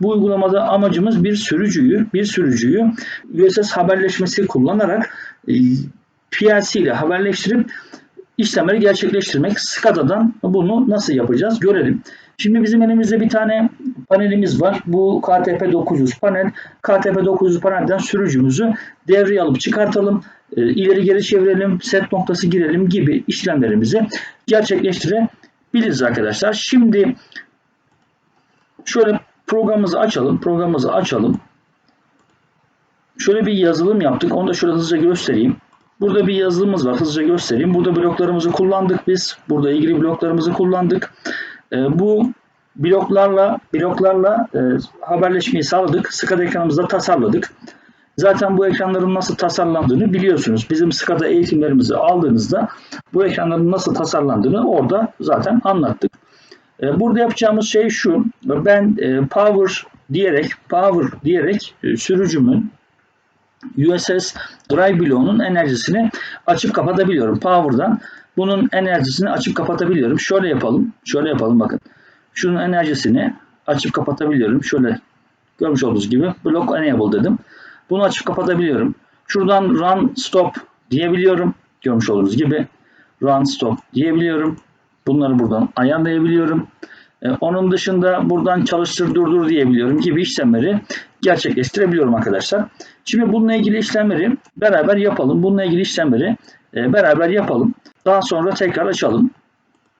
Bu uygulamada amacımız bir sürücüyü, bir sürücüyü USS haberleşmesi kullanarak e, PLC ile haberleştirip işlemleri gerçekleştirmek. SCADA'dan bunu nasıl yapacağız görelim. Şimdi bizim elimizde bir tane panelimiz var. Bu KTP 900 panel. KTP 900 panelden sürücümüzü devreye alıp çıkartalım. E, ileri geri çevirelim, set noktası girelim gibi işlemlerimizi gerçekleştirebiliriz arkadaşlar. Şimdi şöyle programımızı açalım. Programımızı açalım. Şöyle bir yazılım yaptık. Onu da şöyle hızlıca göstereyim. Burada bir yazılımımız var. Hızlıca göstereyim. Burada bloklarımızı kullandık biz. Burada ilgili bloklarımızı kullandık. E, bu bloklarla bloklarla e, haberleşmeyi sağladık. SCADA ekranımızda tasarladık. Zaten bu ekranların nasıl tasarlandığını biliyorsunuz. Bizim SCADA eğitimlerimizi aldığınızda bu ekranların nasıl tasarlandığını orada zaten anlattık. E, burada yapacağımız şey şu. Ben e, power diyerek power diyerek e, sürücümün USS Drive bloğunun enerjisini açıp kapatabiliyorum. Power'dan bunun enerjisini açıp kapatabiliyorum. Şöyle yapalım. Şöyle yapalım bakın. Şunun enerjisini açıp kapatabiliyorum. Şöyle görmüş olduğunuz gibi block enable dedim. Bunu açıp kapatabiliyorum. Şuradan run stop diyebiliyorum. Görmüş olduğunuz gibi run stop diyebiliyorum. Bunları buradan ayarlayabiliyorum. Ee, onun dışında buradan çalıştır durdur diyebiliyorum gibi işlemleri gerçekleştirebiliyorum arkadaşlar. Şimdi bununla ilgili işlemleri beraber yapalım. Bununla ilgili işlemleri e, beraber yapalım. Daha sonra tekrar açalım.